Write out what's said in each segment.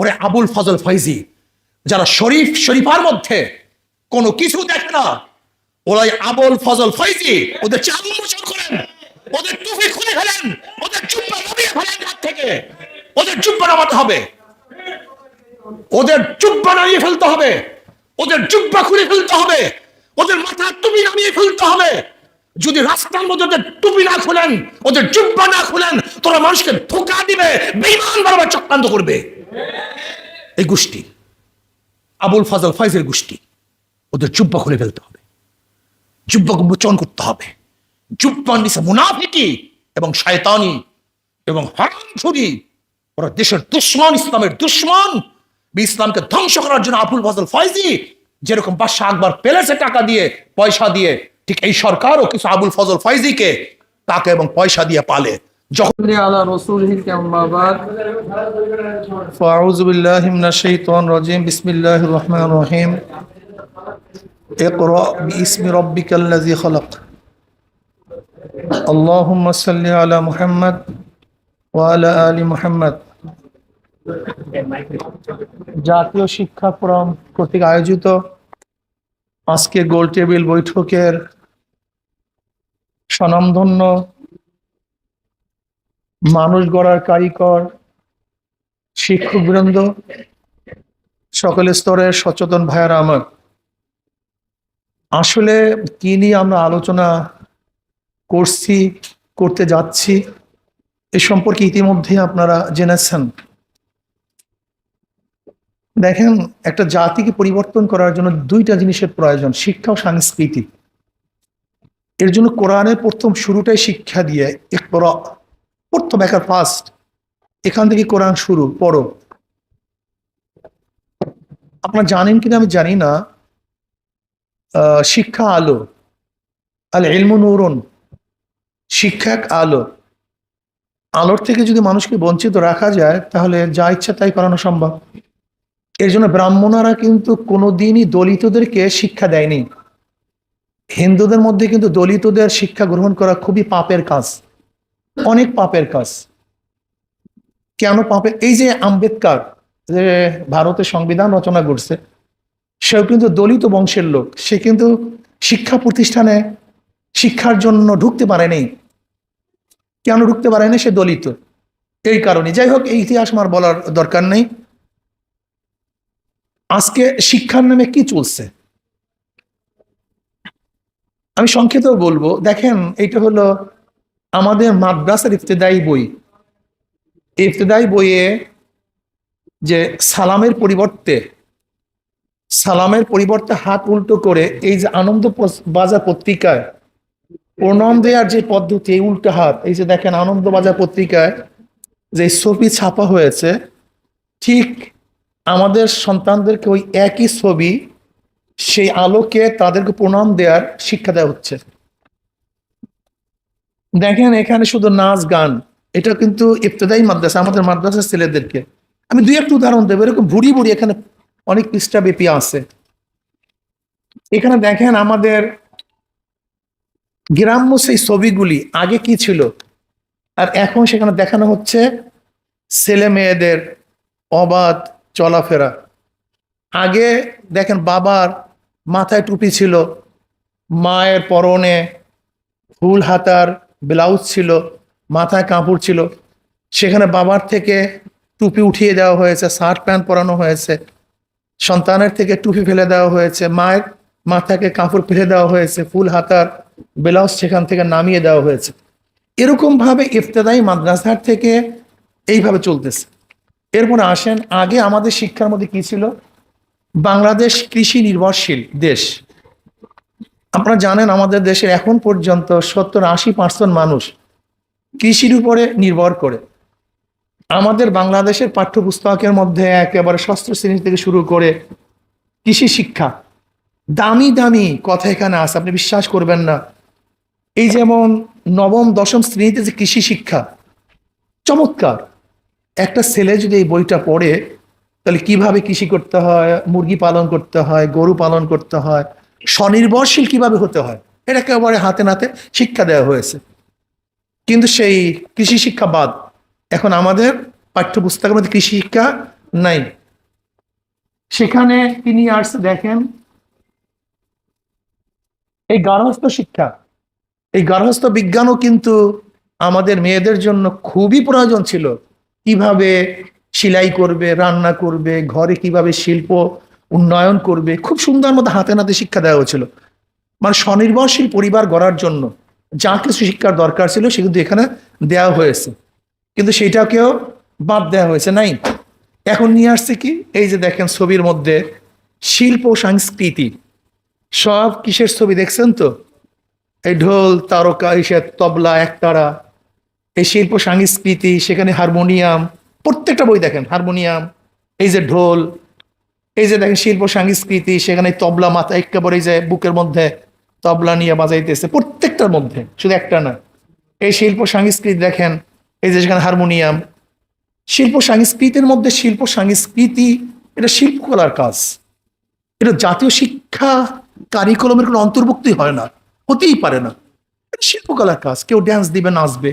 ওরে আবুল ফজল ফৈজি যারা শরীফ শরীফার মধ্যে কোনো কিছু দেখে না, ওরাই আবুল ফজল ফৈজি ওদের চাল করেন, ওদের টুপি খুলে ফেলেন, ওদের চুপ্পা নামিয়ে ফেলেন হাত থেকে। ওদের চুপ্পা নামাতে হবে। ওদের জুব্বা নামিয়ে ফেলতে হবে। ওদের জুব্বা খুলে ফেলতে হবে। ওদের মাথার টুপি নামিয়ে ফেলতে হবে। যদি রাস্তার মধ্যে ওদের টুপি না খুলেন, ওদের জুব্বা না খুলেন, তোরা মানুষকে ধোকা দিবে বেইমান বারবার চক্রান্ত করবে। এই গোষ্ঠী, আবুল ফাজল ফাইজের গোষ্ঠী, ওদের জুব্বা খুলে ফেলতে হবে। জুব্বা উন্মোচন করতে হবে। জুব্বা নিচে মুনাফিকি এবং শয়তানি এবং হারামখুরি ওরা দেশের দুশ্মন, ইসলামের দুশ্মন। ইসলামকে ধ্বংস করার জন্য আবুল ফজল ফাইজি যেরকম বাদশাহ আকবর পেলেছে টাকা দিয়ে পয়সা দিয়ে, ঠিক এই সরকারও কিছু আবুল ফজল ফাইজিকে টাকা এবং পয়সা দিয়ে পালে। যখন صل على رسوله أما بعد فأعوذ بالله من الشيطان الرجيم بسم الله الرحمن الرحيم اقرأ باسم ربك الذي خلق اللهم صل على محمد وعلى آل محمد জাতীয় শিক্ষা ফোরাম কর্তৃক আয়োজিত আজকে গোল টেবিল বৈঠকের স্বনামধন্য মানুষ গড়ার কারিকর শিক্ষকবৃন্দ সকল স্তরের সচেতন ভাইয়ারা আমার। আসলে কি নিয়ে আমরা আলোচনা করছি, করতে যাচ্ছি, এ সম্পর্কে ইতিমধ্যে আপনারা জেনেছেন। দেখেন, একটা জাতিকে পরিবর্তন করার জন্য দুইটা জিনিসের প্রয়োজন, শিক্ষা ও সংস্কৃতি। এর জন্য কোরআনের প্রথম শুরুটাই শিক্ষা দিয়ে, ইকরা। প্রথম একার ফার্স্ট এখান থেকে কোরআন শুরু, পড়ো। আপনারা জানেন কিনা আমি জানি না। শিক্ষা আলো। আল এলমু নুরুন। শিক্ষা এক আলো। আলোর থেকে যদি মানুষকে বঞ্চিত রাখা যায়, তাহলে যা ইচ্ছা তাই করানো সম্ভব। এর জন্য ব্রাহ্মণরা কিন্তু কোনোদিনই দলিতদেরকে শিক্ষা দেয়নি। হিন্দুদের মধ্যে কিন্তু দলিতদের শিক্ষা গ্রহণ করা খুবই পাপের কাজ। অনেক পাপের কাজ। কেন পাপের? এই যে আম্বেদকার যে ভারতের সংবিধান রচনা করছে, সেও কিন্তু দলিত বংশের লোক। সে কিন্তু শিক্ষা প্রতিষ্ঠানে শিক্ষার জন্য ঢুকতে পারেনি। কেন ঢুকতে পারেনি? সে দলিত। এই কারণে। যাই হোক, এই ইতিহাস আমার বলার দরকার নেই। আজকে শিক্ষার নামে কি চলছে? আমি সংক্ষেপে বলব, দেখেন এটা হলো আমাদের মাদ্রাসার ইফতেদায়ী বই। ইফতেদায়ী বইয়ে যে সালামের পরিবর্তে সালামের পরিবর্তে হাত উল্টো করে এই যে আনন্দ বাজার পত্রিকায় প্রণাম দেওয়ার যে পদ্ধতি, এই উল্টো হাত, এই যে দেখেন আনন্দ বাজার পত্রিকায় যে ছবি ছাপা হয়েছে, ঠিক আমাদের সন্তানদেরকে ওই একই ছবি সেই আলোকে তাদেরকে প্রণাম দেওয়ার শিক্ষা দেওয়া হচ্ছে। দেখেন এখানে শুধু নাচ, গান, এটা কিন্তু ইফতেদায়ী মাদ্রাসা, আমাদের মাদ্রাসার ছেলেদেরকে। আমি দুই একটা উদাহরণ দেবো, এরকম বুড়ি বুড়ি এখানে অনেক পৃষ্ঠা ব্যাপী আছে। এখানে দেখেন আমাদের গ্রাম্য সেই ছবিগুলি, আগে কি ছিল? আর এখন সেখানে দেখানো হচ্ছে ছেলে মেয়েদের অবাধ চলাফেরা। আগে দেখেন বাবার মাথায় টুপি ছিল, মায়ের পরনে ফুল হাতার ব্লাউজ ছিল, মাথায় কাপড় ছিল। সেখানে বাবার থেকে টুপি উঠিয়ে দেওয়া হয়েছে, শার্ট প্যান্ট পরানো হয়েছে। সন্তানের থেকে টুপি ফেলে দেওয়া হয়েছে, মায়ের মাথাকে কাপড় ফেলে দেওয়া হয়েছে, ফুল হাতার ব্লাউজ সেখান থেকে নামিয়ে দেওয়া হয়েছে। এরকম ভাবে ইফতেদায়ী মাদ্রাসার থেকে এইভাবে চলতেছে। এরপরে আসেন, আগে আমাদের শিক্ষার মধ্যে কি ছিল? বাংলাদেশ কৃষি নির্ভরশীল দেশ। আপনারা জানেন আমাদের দেশের এখন পর্যন্ত সত্তর আশি পার্সেন্ট মানুষ কৃষির উপরে নির্ভর করে। আমাদের বাংলাদেশের পাঠ্যপুস্তকের মধ্যে একেবারে ষষ্ঠ শ্রেণি থেকে শুরু করে কৃষি শিক্ষা। দামি দামি কথা এখানে আছে, আপনি বিশ্বাস করবেন না। এই যেমন নবম, দশম শ্রেণীতে যে কৃষি শিক্ষা, চমৎকার। একটা ছেলে যদি এই বইটা পড়ে, তাহলে কীভাবে কৃষি করতে হয়, মুরগি পালন করতে হয়, গরু পালন করতে হয় স্বনির্ভরশীল কীভাবে হতে হয়? এটা একেবারে হাতে নাতে শিক্ষা দেওয়া হয়েছে। কিন্তু সেই কৃষি শিক্ষা বাদ, এখন আমাদের পাঠ্যপুস্তকের মধ্যে কৃষি শিক্ষা নাই। সেখানে তিনি আসছে, দেখেন, এই গার্হস্থ্য শিক্ষা। এই গার্হস্থ্য বিজ্ঞানও কিন্তু আমাদের মেয়েদের জন্য খুবই প্রয়োজন ছিল। কীভাবে সেলাই করবে, রান্না করবে, ঘরে কীভাবে শিল্প উন্নয়ন করবে। খুব সুন্দর মতো হাতে নাতে শিক্ষা দেওয়া হয়েছিল। মানে স্বনির্ভরশীল পরিবার গড়ার জন্য যা কিছু শিক্ষার দরকার ছিল সে কিন্তু এখানে দেওয়া হয়েছে। কিন্তু সেটাকেও বাদ দেওয়া হয়েছে, নাই? এখন নিয়ে আসছে কি? এই যে দেখেন ছবির মধ্যে শিল্প সংস্কৃতি। সব কিসের ছবি দেখছেন তো? এই ঢোল, তারকা ইসে তবলা, একতারা, এই শিল্প সংস্কৃতি, সেখানে হারমোনিয়াম, প্রত্যেকটা বই দেখেন, হারমোনিয়াম, এই যে ঢোল এই যে দেখেন শিল্প, সংস্কৃতি, সেখানে তবলা মাথা, একেবারে এই যে বুকের মধ্যে তবলা নিয়ে বাজাইতেছে, প্রত্যেকটার মধ্যে, শুধু একটা না। এই শিল্প, সংস্কৃতি দেখেন, এই যে সেখানে হারমোনিয়াম, শিল্প, সংস্কৃতির মধ্যে শিল্প, সংস্কৃতি, এটা শিল্পকলার কাজ। এটা জাতীয় শিক্ষা কারিকুলামের কোনো অন্তর্ভুক্তি হয় না, হতেই পারে না। এটা শিল্পকলার কাজ, কেউ ড্যান্স দিবে, নাচবে।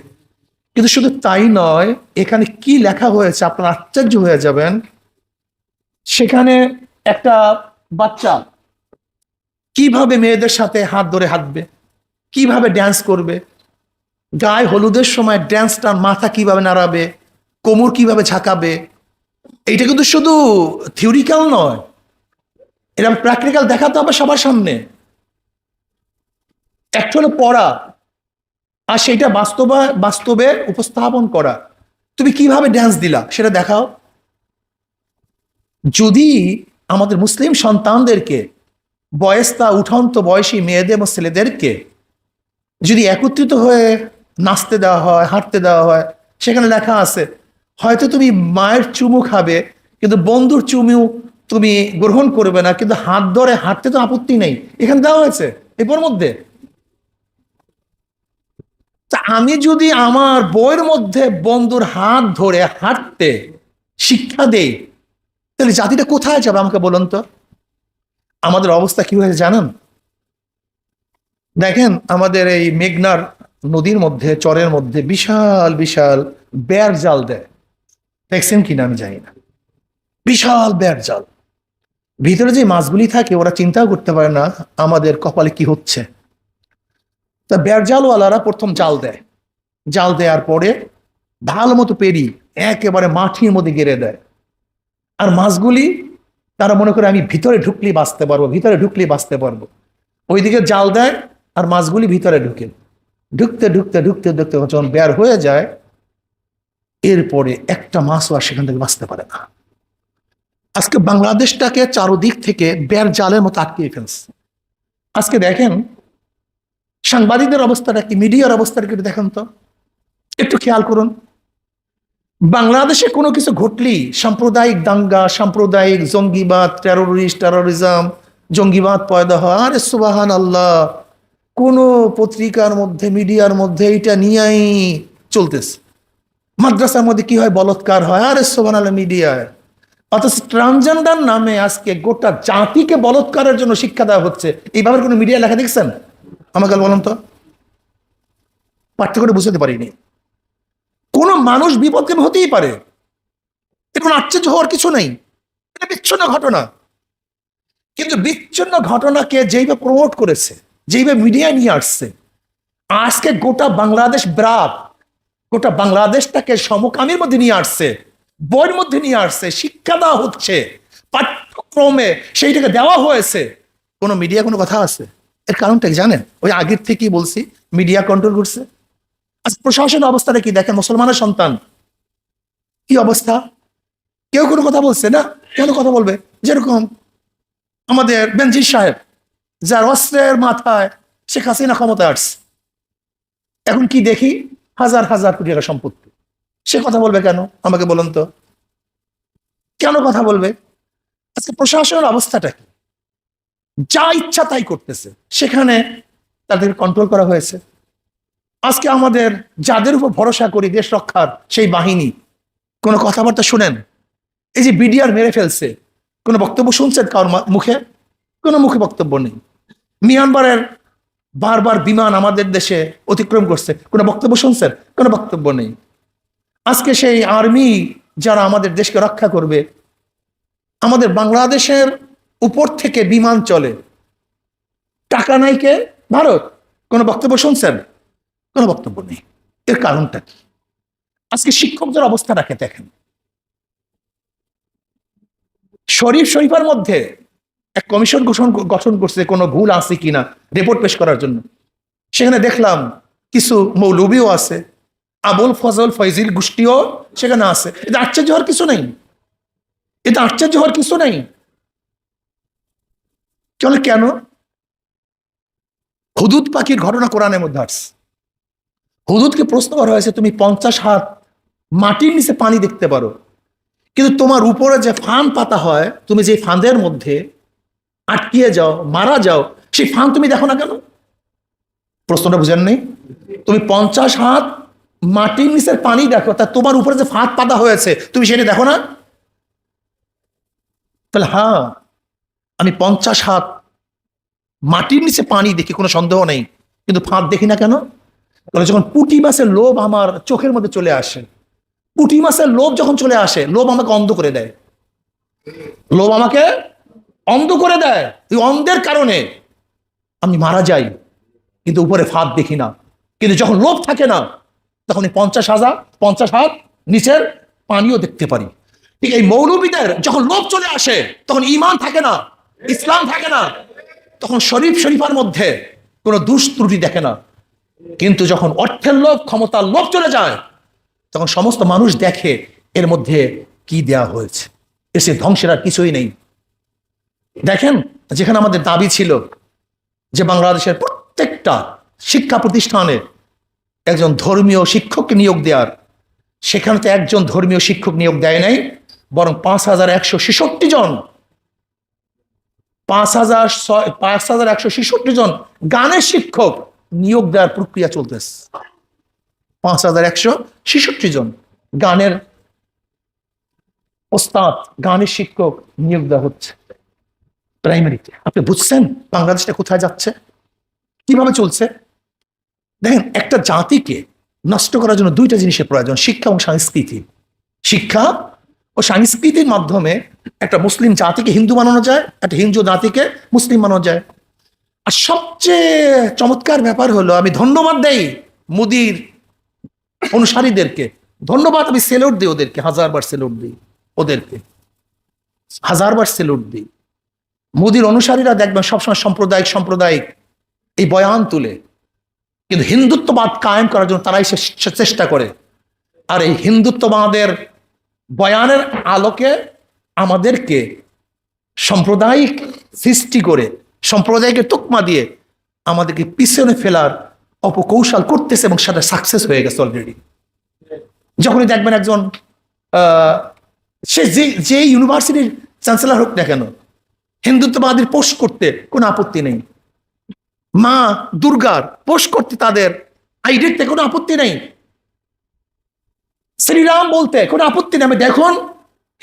কিন্তু শুধু তাই নয়, এখানে কি লেখা হয়েছে, আপনারা আশ্চর্য হয়ে যাবেন। সেখানে একটা বাচ্চা কীভাবে মেয়েদের সাথে হাত ধরে হাঁটবে? কীভাবে ড্যান্স করবে? গায়ে হলুদের সময় ড্যান্সটার মাথা কীভাবে নাড়াবে? কোমর কীভাবে ঝাঁকাবে? এইটা কিন্তু শুধু থিওরিক্যাল নয়। এরকম প্র্যাকটিক্যাল দেখাতে হবে সবার সামনে। একটা হলো পড়া আর সেটা বাস্তবা, বাস্তবে উপস্থাপন করা। তুমি কীভাবে ড্যান্স দিলা সেটা দেখাও। যদি আমাদের মুসলিম সন্তানদেরকে, বয়স্তা, উঠন্ত বয়সী মেয়েদের এবং ছেলেদেরকে যদি একত্রিত হয়ে নাচতে দেওয়া হয়, হাঁটতে দেওয়া হয়, সেখানে লেখা আছে, হয়তো তুমি মায়ের চুমু খাবে, কিন্তু বন্ধুর চুমু তুমি গ্রহণ করবে না, কিন্তু হাত ধরে হাঁটতে তো আপত্তি নেই। এখানে দেওয়া হয়েছে, এরপর মধ্যে। আমি যদি আমার বইয়ের মধ্যে বন্ধুর হাত ধরে হাঁটতে শিক্ষা দেই তাহলে জাতিটা কোথায় যাবে আমাকে বলুন তো? আমাদের অবস্থা কি হয়েছে জানেন? দেখেন, আমাদের এই মেঘনার নদীর মধ্যে, চরের মধ্যে বিশাল বিশাল বেয়ার জাল দেয়। দেখছেন কিনা আমি জানি না। বিশাল বেয়ার জাল। ভিতরে যে মাছগুলি থাকে, ওরা চিন্তাও করতে পারে না আমাদের কপালে কি হচ্ছে। তা বেয়ার জালওয়ালারা প্রথম জাল দেয়। জাল দেওয়ার পরে ভালো মতো পেরি একেবারে মাটির মধ্যে গেড়ে দেয়। আর মাছগুলি তারা মনে করে আমি ভিতরে ঢুকলেই বাঁচতে পারব, ভিতরে ঢুকলেই বাঁচতে পারব। ওইদিকে জাল দেয় আর মাছগুলি ভিতরে ঢুকে। ঢুকতে ঢুকতে ঢুকতে ঢুকতে যখন বের হয়ে যায়, এরপরে একটা মাছও আর সেখান থেকে বাঁচতে পারে না। আজকে বাংলাদেশটাকে চারোদিক থেকে বের জালের মতো আটকিয়ে ফেলছে। আজকে দেখেন, সাংবাদিকদের অবস্থাটা কি, মিডিয়ার অবস্থাটা কি দেখেন তো। একটু খেয়াল করুন। বাংলাদেশে কোনো কিছু ঘটলি? সাম্প্রদায়িক দাঙ্গা, সাম্প্রদায়িক জঙ্গিবাদ টেরোরিস্ট টেরোরিজম জঙ্গিবাদ পয়দা হয় আরে সুবাহান আল্লাহ কোনো পত্রিকার মধ্যে, মিডিয়ার মধ্যে এইটা নিয়েই চলতেছে। মাদ্রাসার মধ্যে কি হয়? বলৎকার হয়, আরে সোবান আল্লাহ মিডিয়ায়। অথচ ট্রান্সজেন্ডার নামে আজকে গোটা জাতিকে বলৎকারের জন্য শিক্ষা দেওয়া হচ্ছে। এইভাবে কোনো মিডিয়া লেখা দেখছেন? আমাকে বলুন তো। পার্থক্যটা বুঝতে পারিনি। কোনো মানুষ বিপদগামী হতেই পারে। এর কোনো আশ্চর্য হওয়ার কিছু নেই। এটা বিচ্ছিন্ন ঘটনা। কিন্তু বিচ্ছিন্ন ঘটনাকে যেইভাবে প্রমোট করেছে, যেইভাবে মিডিয়া নিয়ে আসছে, আজকে গোটা বাংলাদেশ ব্রাক গোটা বাংলাদেশটাকে সমকামীর মধ্যে নিয়ে আসছে, বইয়ের মধ্যে নিয়ে আসছে, শিক্ষা দেওয়া হচ্ছে, পাঠ্যক্রমে সেইটাকে দেওয়া হয়েছে। কোনো মিডিয়া কোনো কথা আছে? এর কারণটা জানেন? ওই আগের থেকেই বলছি মিডিয়া কন্ট্রোল করছে আজ প্রশাসনের অবস্থাটা কি? দেখেন, মুসলমানের সন্তান। কি অবস্থা? কেউ কোনো কথা বলছে না? কেন কথা বলবে? যেরকম আমাদের বেনজির সাহেব, যার অস্ত্রের মাথায় শেখ হাসিনা ক্ষমতায় আসছে। এখন কি দেখি? হাজার হাজার কোটি টাকা সম্পত্তি। সে কথা বলবে কেন? আমাকে বলুন তো। কেন কথা বলবে? আজকে প্রশাসনের অবস্থাটা কি? যা ইচ্ছা তাই করতেছে। সেখানে তাদের কন্ট্রোল করা হয়েছে। আজকে আমাদের যাদের উপর ভরসা করি, দেশ রক্ষার সেই বাহিনী, কোনো কথাবার্তা শুনেন? এই যে বিডিআর মেরে ফেলছে, কোনো বক্তব্য শুনছেন কারোর মুখে? কোনো মুখে বক্তব্য নেই। মিয়ানমারের বারবার বিমান আমাদের দেশে অতিক্রম করছে, কোনো বক্তব্য শুনছেন? কোনো বক্তব্য নেই। আজকে সেই আর্মি যারা আমাদের দেশকে রক্ষা করবে, আমাদের বাংলাদেশের উপর থেকে বিমান চলে। টাকা নাই কে? ভারত, কোনো বক্তব্য শুনছেন? কোনো বক্তব্য নেই। এর কারণটা কি? আজকে শিক্ষকদের অবস্থাটাকে দেখেন? শরীফ শরীফের মধ্যে এক কমিশন গঠন গঠন করছে, কোনো ভুল আছে কিনা রিপোর্ট পেশ করার জন্য। সেখানে দেখলাম কিছু মৌলবিও আছে, আবুল ফজল ফয়জিল গোষ্ঠীও সেখানে আছে। এটা আশ্চর্য হওয়ার কিছু নেই। এটা আশ্চর্য হওয়ার কিছু নেই। চলে কেন? হুদুদ পাখির ঘটনা কোরআনের মধ্যে আসছে। হুদুদকে প্রশ্ন করা হয়েছে, তুমি পঞ্চাশ হাত মাটির নিচে পানি দেখতে পারো। কিন্তু তোমার উপরে যে ফান পাতা হয়, তুমি যে ফাঁদের মধ্যে আটকিয়ে যাও, মারা যাও, সেই ফান তুমি দেখো না কেন? প্রশ্নটা বুঝেন নেই? তুমি পঞ্চাশ হাত মাটির নিচের পানি দেখো, তা তোমার উপরে যে ফাঁদ পাতা হয়েছে, তুমি সেটা দেখো না? তাহলে হ্যাঁ আমি পঞ্চাশ হাত মাটির নিচে পানি দেখি, কোনো সন্দেহ নেই, কিন্তু ফাঁদ দেখি না কেন? তাহলে যখন পুঁটি মাছের লোভ আমার চোখের মধ্যে চলে আসে, পুঁটি মাছের লোভ যখন চলে আসে, লোভ আমাকে অন্ধ করে দেয়। লোভ আমাকে অন্ধ করে দেয় এই অন্ধের কারণে। আমি মারা যাই, কিন্তু উপরে ফাঁদ দেখি না। কিন্তু যখন লোভ থাকে না, তখন এই পঞ্চাশ হাজার, পঞ্চাশ হাত নিচের পানিও দেখতে পারি। ঠিক এই মৌলবীদের যখন লোভ চলে আসে, তখন ইমান থাকে না, ইসলাম থাকে না, তখন শরীফ শরীফার মধ্যে কোনো দুষ ত্রুটি দেখে না। কিন্তু যখন অর্থের লোভ, ক্ষমতার লোভ চলে যায়, তখন সমস্ত মানুষ দেখে এর মধ্যে কি দেয়া হয়েছে। এসে ধ্বংসের আর কিছুই নেই। দেখেন, যেখানে আমাদের দাবি ছিল যে বাংলাদেশের প্রত্যেকটা শিক্ষা প্রতিষ্ঠানে একজন ধর্মীয় শিক্ষককে নিয়োগ দেওয়ার, সেখানে তো একজন ধর্মীয় শিক্ষক নিয়োগ দেয় নাই, বরং পাঁচ হাজার একশো ছেষট্টি জন, পাঁচ হাজার পাঁচ হাজার একশো ছেষট্টি জন গানের শিক্ষক নিয়োগ দেওয়ার প্রক্রিয়া চলতেছে। পাঁচ হাজার একশো ছেষট্টি জন গানের ওস্তাদ, গানের শিক্ষক নিয়োগ দেওয়া হচ্ছে। প্রাইমারিতে আপনি বুঝছেন বাংলাদেশটা কোথায় যাচ্ছে? কীভাবে চলছে? দেখেন, একটা জাতিকে নষ্ট করার জন্য দুইটা জিনিসের প্রয়োজন, শিক্ষা এবং সংস্কৃতি। শিক্ষা ও সংস্কৃতির মাধ্যমে একটা মুসলিম জাতিকে হিন্দু বানানো যায়, একটা হিন্দু জাতিকে মুসলিম বানানো যায়। আর সবচেয়ে চমৎকার ব্যাপার হলো, আমি ধন্যবাদ দেই মোদির অনুসারীদেরকে। ধন্যবাদ আমি সেলুট দিই ওদেরকে হাজারবার সেলুট দিই ওদেরকে। হাজারবার সেলুট দিই। মোদির অনুসারীরা দেখবেন সবসময় সাম্প্রদায়িক সাম্প্রদায়িক এই বয়ান তুলে। কিন্তু হিন্দুত্ববাদ কায়েম করার জন্য তারাই চেষ্টা করে। আর এই হিন্দুত্ববাদের বয়ানের আলোকে আমাদেরকে সাম্প্রদায়িক সৃষ্টি করে সম্প্রদায়কে তোকমা দিয়ে আমাদেরকে পিছনে ফেলার অপকৌশল করতেছে এবং সেটা সাকসেস হয়ে গেছে অলরেডি যখনই দেখবেন একজন সে যে যে ইউনিভার্সিটির চ্যান্সেলার হোক না কেন হিন্দুত্ববাদীর পোষ করতে কোনো আপত্তি নেই। মা দুর্গার পোষ করতে তাদের আইডিতে কোনো আপত্তি নেই। শ্রীরাম বলতে কোনো আপত্তি নেই। আমি দেখুন,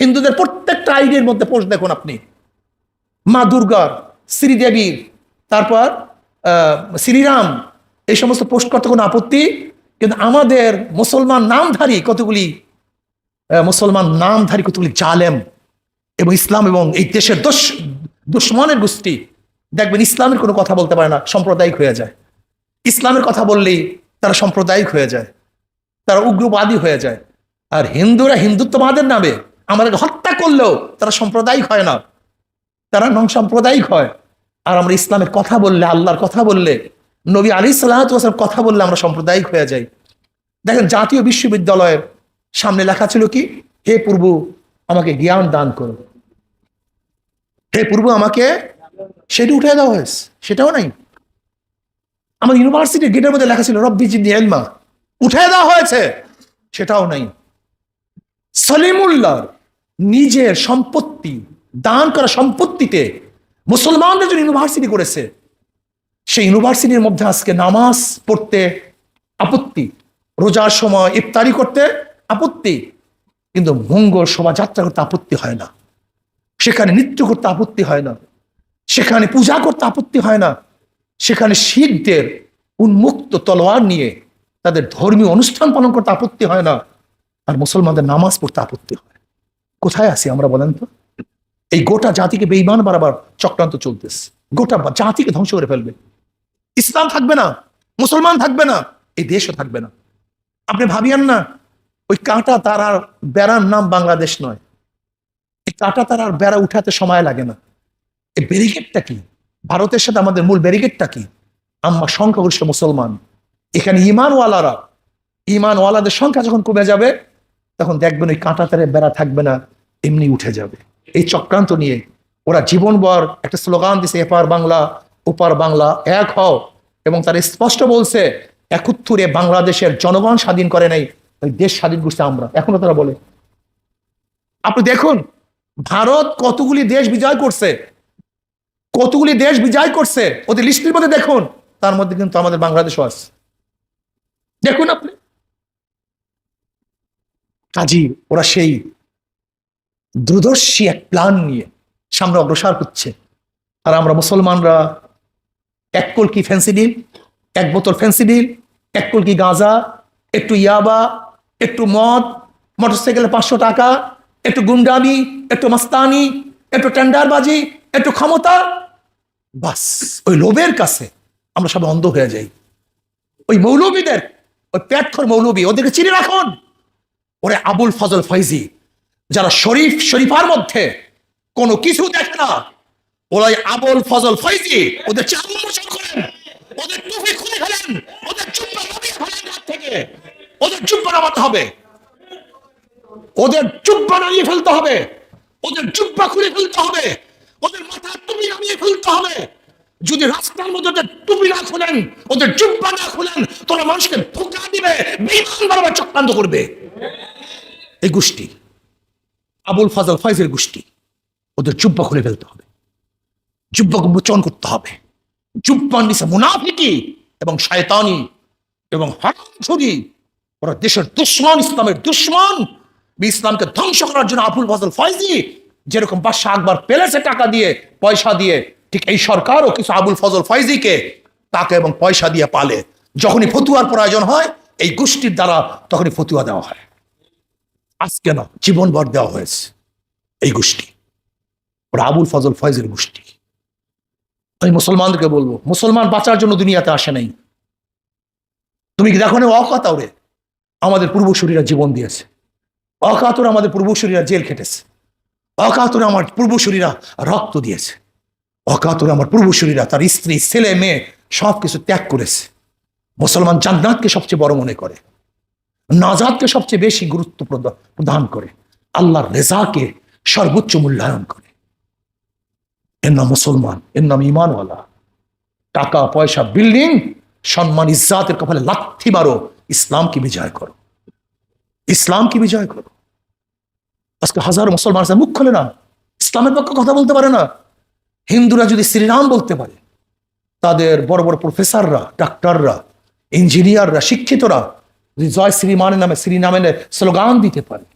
হিন্দুদের প্রত্যেকটা আইডির মধ্যে পোষ দেখুন আপনি। মা দুর্গার শ্রীদেবীর তারপর শ্রীরাম, এই সমস্ত পোস্ট করতে কোনো আপত্তি, কিন্তু আমাদের মুসলমান নামধারী কতগুলি মুসলমান নামধারী কতগুলি জালেম এবং ইসলাম এবং এই দেশের দোষ, দুশ্মনের গোষ্ঠী, দেখবেন ইসলামের কোনো কথা বলতে পারে না, সাম্প্রদায়িক হয়ে যায়। ইসলামের কথা বললেই তারা সাম্প্রদায়িক হয়ে যায়, তারা উগ্রবাদী হয়ে যায়। আর হিন্দুরা হিন্দুত্ববাদের নামে আমাদেরকে হত্যা করলেও তারা সাম্প্রদায়িক হয় না। তারা নং সাম্প্রদায়িক হয়। আর আমরা ইসলামের কথা বললে, আল্লাহর কথা বললে, নবী আলী সাল্লাহাম কথা বললে আমরা সাম্প্রদায়িক হয়ে যাই। দেখেন, জাতীয় বিশ্ববিদ্যালয়ের সামনে লেখা ছিল কি? হে পূর্ব, আমাকে জ্ঞান দান করো। হে পূর্ব, আমাকে সেটা উঠে দেওয়া হয়েছে। সেটাও নাই। আমার ইউনিভার্সিটির গেটের মধ্যে লেখা ছিল, রব্বি জিন্দি এলমা উঠে দেওয়া হয়েছে। সেটাও নাই। সলিমুল্লাহ নিজের সম্পত্তি, দান করা সম্পত্তিতে মুসলমানদের জন্য ইউনিভার্সিটি করেছে, সেই ইউনিভার্সিটির মধ্যে আজকে নামাজ পড়তে আপত্তি, রোজার সময় ইফতারি করতে আপত্তি, কিন্তু মঙ্গল শোভাযাত্রা করতে আপত্তি হয় না। সেখানে নৃত্য করতে আপত্তি হয় না। সেখানে পূজা করতে আপত্তি হয় না। সেখানে শিখদের উন্মুক্ত তলোয়ার নিয়ে তাদের ধর্মীয় অনুষ্ঠান পালন করতে আপত্তি হয় না। আর মুসলমানদের নামাজ পড়তে আপত্তি হয়। কোথায় আছি আমরা বলেন তো? এই গোটা জাতিকে বেইমান বাড়াবার চক্রান্ত চলতেছে। গোটা জাতিকে ধ্বংস করে ফেলবে। ইসলাম থাকবে না, মুসলমান থাকবে না, এই দেশও থাকবে না। আপনি ভাবিয়েন না, ওই কাঁটা তারার বেড়ার নাম বাংলাদেশ নয়। এই কাঁটা তারার বেড়া উঠাতে সময় লাগে না। এই ব্যারিকেডটা কি? ভারতের সাথে আমাদের মূল ব্যারিকেডটা কি? আমরা সংখ্যাগরিষ্ঠ মুসলমান। এখানে ইমানওয়ালারা ইমানওয়ালাদের সংখ্যা যখন কমে যাবে, তখন দেখবেন ওই কাঁটা তারের বেড়া থাকবে না, এমনি উঠে যাবে। এই চক্রান্ত নিয়ে ওরা জীবনভর একটা স্লোগান দিছে, এপার বাংলা, ওপার বাংলা, এক হও। এবং তারা স্পষ্ট বলছে, একত্তরে বাংলাদেশের জনগণ স্বাধীন করে নাই, ওই দেশ স্বাধীন করছে আমরা। এখনও তারা বলে। আপনি দেখুন, ভারত কতগুলি দেশ বিজয় করছে, কতগুলি দেশ বিজয় করছে, ওদের লিস্টের মধ্যে দেখুন, তার মধ্যে কিন্তু আমাদের বাংলাদেশও আছে। দেখুন আপনি। কাজী, ওরা সেই দ্রুদর্শী এক প্ল্যান নিয়ে সামনে অগ্রসর হচ্ছে। আর আমরা মুসলমানরা, এক কলকি ফেন্সিডিল এক বোতল ফেন্সিডিল এক কলকি গাঁজা, একটু ইয়াবা, একটু মদ, মোটরসাইকেলে পাঁচশো টাকা, একটু গুন্ডামি, একটু মাস্তানি, একটু টেন্ডারবাজি, একটু ক্ষমতা। বাস, ওই লোভের কাছে আমরা সবাই অন্ধ হয়ে যাই। ওই মৌলবীদের, ওই প্যাটখর মৌলবী, ওদেরকে চিনে রাখুন। ওরে আবুল ফজল ফৈজি যারা শরীফ শরীফার মধ্যে কোনো কিছু দেখে না ওরা ওই আবুল ফজল ফৈজি। ওদের উন্মোচন করেন, ওদের টুপি খুলে ফেলেন, ওদের নামিয়ে থেকে। ওদের চুপ্পা নামাতে হবে। ওদের চুপ্পা নামিয়ে ফেলতে হবে। ওদের চুপ্পা খুলে ফেলতে হবে। ওদের মাথা টুপি নামিয়ে ফেলতে হবে। যদি রাস্তার মধ্যে ওদের টুপি না খুলেন, ওদের চুপ্পা না খুলেন, তোরা মানুষকে ধোকা দিবে বিমান বারবার চক্রান্ত করবে। এই গোষ্ঠী। আবুল ফাজল ফয়জের গোষ্ঠী। ওদের জুব্বা খুলে ফেলতে হবে। জুব্বাকে মোচন করতে হবে। জুব্বা নিচে মুনাফিকি এবং শয়তানি এবং হারামছড়ি ওরা দেশের দুশ্মন, ইসলামের দুশ্মন। ইসলামকে ধ্বংস করার জন্য আবুল ফজল ফয়জি যেরকম বাদশাহ আকবর পেলেছে টাকা দিয়ে, পয়সা দিয়ে, ঠিক এই সরকারও কিছু আবুল ফজল ফয়জিকে টাকা এবং পয়সা দিয়ে পালে। যখনই ফতুয়ার প্রয়োজন হয়, এই গোষ্ঠীর দ্বারা তখনই ফতুয়া দেওয়া হয়। আজকে না, জীবনভর দেওয়া হয়েছে এই গোষ্ঠী। ওরা আবুল ফজল ফয়জের গোষ্ঠী। আমি মুসলমানদেরকে বলব, মুসলমান বাঁচার জন্য দুনিয়াতে আসে নাই। তুমি কি দেখো না অকাতরে আমাদের পূর্বসূরীরা জীবন দিয়েছে। অকাতরে আমাদের পূর্বসূরীরা জেল খেটেছে। অকাতরে আমার পূর্বসূরীরা রক্ত দিয়েছে। অকাতরে আমার পূর্বসূরীরা তার স্ত্রী, ছেলে, মেয়ে সব কিছু ত্যাগ করেছে। মুসলমান জান্নাতকে সবচেয়ে বড় মনে করে। নাজাদকে সবচেয়ে বেশি গুরুত্ব প্রদান করে। আল্লাহর রেজাকে সর্বোচ্চ মূল্যায়ন করে। এর নাম মুসলমান এর নাম ইমানওয়ালা টাকা, পয়সা, বিল্ডিং, সম্মান, ইজ্জাতের কপালে লাথি মারো, ইসলামকে বিজয় করো। ইসলামকে বিজয় করো। আজকে হাজার মুসলমান মুখ খোলে না ইসলামের পক্ষে কথা বলতে পারে না। হিন্দুরা যদি শ্রীরাম বলতে পারে, তাদের বড় বড় প্রফেসররা ডাক্তাররা ইঞ্জিনিয়াররা শিক্ষিতরা যদি জয় শ্রীমানের নামে শ্রী নামে স্লোগান দিতে পারে,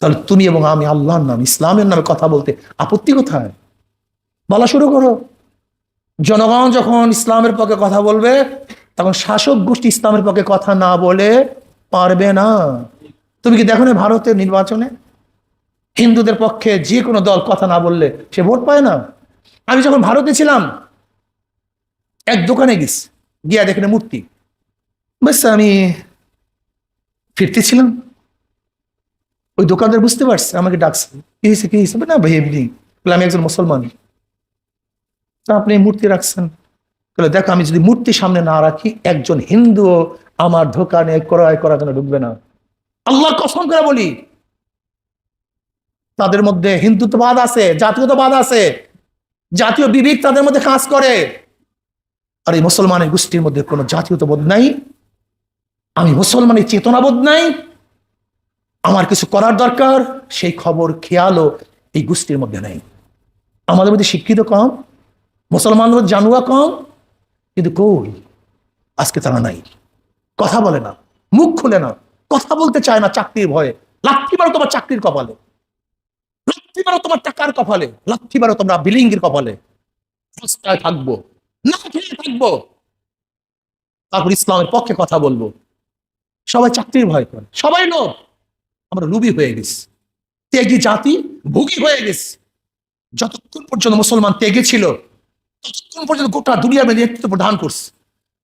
তাহলে তুমি এবং আমি আল্লাহর নাম, ইসলামের নামে কথা বলতে আপত্তি কোথায়? বলা শুরু করো। জনগণ যখন ইসলামের পক্ষে কথা বলবে, তখন শাসক গোষ্ঠী ইসলামের পক্ষে কথা না বলে পারবে না। তুমি কি দেখো না ভারতের নির্বাচনে? হিন্দুদের পক্ষে যে কোনো দল কথা না বললে সে ভোট পায় না। আমি যখন ভারতে ছিলাম, এক দোকানে গেছি, গিয়া দেখে মূর্তি। বেশ আমি ফিরতেছিলাম ওই দোকানদার বুঝতে পারছে আমাকে ডাকছে। কি হয়েছে কি হয়েছে? না ভাই এমনি বলে, আমি একজন মুসলমান। তা আপনি মূর্তি রাখছেন। বলে দেখো আমি যদি মূর্তি সামনে না রাখি একজন হিন্দু আমার দোকানে ক্রয় করার জন্য ঢুকবে না। আল্লাহর কসম করে বলি। তাদের মধ্যে হিন্দুত্ববাদ আছে জাতীয়তাবাদ আছে। জাতীয় বিবেক তাদের মধ্যে কাজ করে। আর এই মুসলমানের গোষ্ঠীর মধ্যে কোনো জাতীয়তাবোধ নাই। আমি মুসলমানের চেতনাবোধ নাই। আমার কিছু করার দরকার, সেই খবর, খেয়ালও এই গোষ্ঠীর মধ্যে নেই। আমাদের মধ্যে শিক্ষিত কম মুসলমানদের জানুয়া কম, কিন্তু কই? আজকে তারা নাই। কথা বলে না, মুখ খুলে না, কথা বলতে চায় না চাকরির ভয়ে। লাথি মারো তোমার চাকরির কপালে। লাথি মারো তোমার টাকার কপালে। লাথি মারো তোমরা বিলিঙ্গের কপালে। থাকব, না খেয়ে থাকব। তারপর ইসলামের পক্ষে কথা বলব। সবাই চাকরির ভয় করে। সবাই লোক আমরা লুবি হয়ে গেছি। ত্যাগী জাতি ভুগি হয়ে গেছি। যতক্ষণ পর্যন্ত মুসলমান তেগে ছিল, ততক্ষণ পর্যন্ত গোটা দুনিয়ার মধ্যে নেতৃত্ব প্রদান করছে।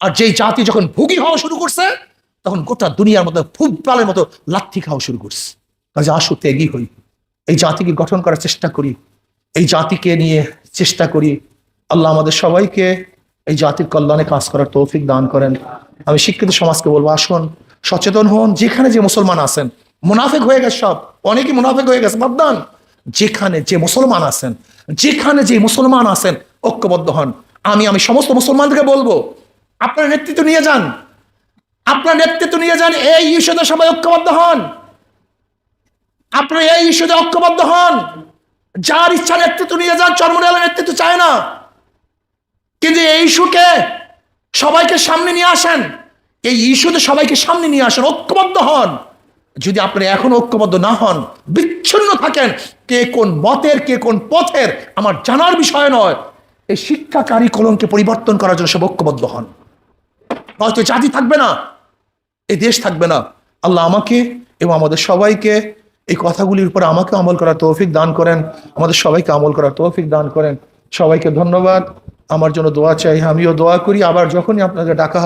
আর যেই জাতি যখন ভুগি হওয়া শুরু করছে, তখন গোটা দুনিয়ার মধ্যে ফুটবলের মতো লাথি খাওয়া শুরু করছে। কাজে আসো ত্যাগী হই। এই জাতিকে গঠন করার চেষ্টা করি। এই জাতিকে নিয়ে চেষ্টা করি। আল্লাহ আমাদের সবাইকে এই জাতির কল্যাণে কাজ করার তৌফিক দান করেন। আমি শিক্ষিত সমাজকে বলব, আসুন। সচেতন হন, যেখানে যে মুসলমান আছেন। মুনাফেক হয়ে গেছে সব। অনেকেই মুনাফেক হয়ে গেছে। বাদদান, যেখানে যে মুসলমান আছেন, যেখানে যে মুসলমান আছেন, ঐক্যবদ্ধ হন। আমি আমি সমস্ত মুসলমানদেরকে বলব, আপনার নেতৃত্ব নিয়ে যান। আপনার নেতৃত্ব নিয়ে যান, এই ইস্যুতে সবাই ঐক্যবদ্ধ হন। আপনার এই ইস্যুতে ঐক্যবদ্ধ হন। যার ইচ্ছা নেতৃত্ব নিয়ে যান চর্মনালের নেতৃত্ব চায় না। কিন্তু এই ইস্যুকে সবাইকে সামনে নিয়ে আসেন। এই ইস্যুতে সবাইকে সামনে নিয়ে আসেন, ঐক্যবদ্ধ হন। যদি আপনি এখন ঐক্যবদ্ধ না হন, বিচ্ছিন্ন থাকেন, কে কোন মতের, কে কোন পথের, আমার জানার বিষয় নয়। এই শিক্ষা কারিকলমকে পরিবর্তন করার জন্য সব ঐক্যবদ্ধ হন। হয়তো জাতি থাকবে না এই দেশ থাকবে না। আল্লাহ আমাকে এবং আমাদের সবাইকে এই কথাগুলির উপর আমাকে আমল করার তৌফিক দান করেন। আমাদের সবাইকে আমল করার তৌফিক দান করেন। সবাইকে ধন্যবাদ। আমার জন্য দোয়া চাই, আমিও দোয়া করি। আবার যখনই আপনাকে ডাকা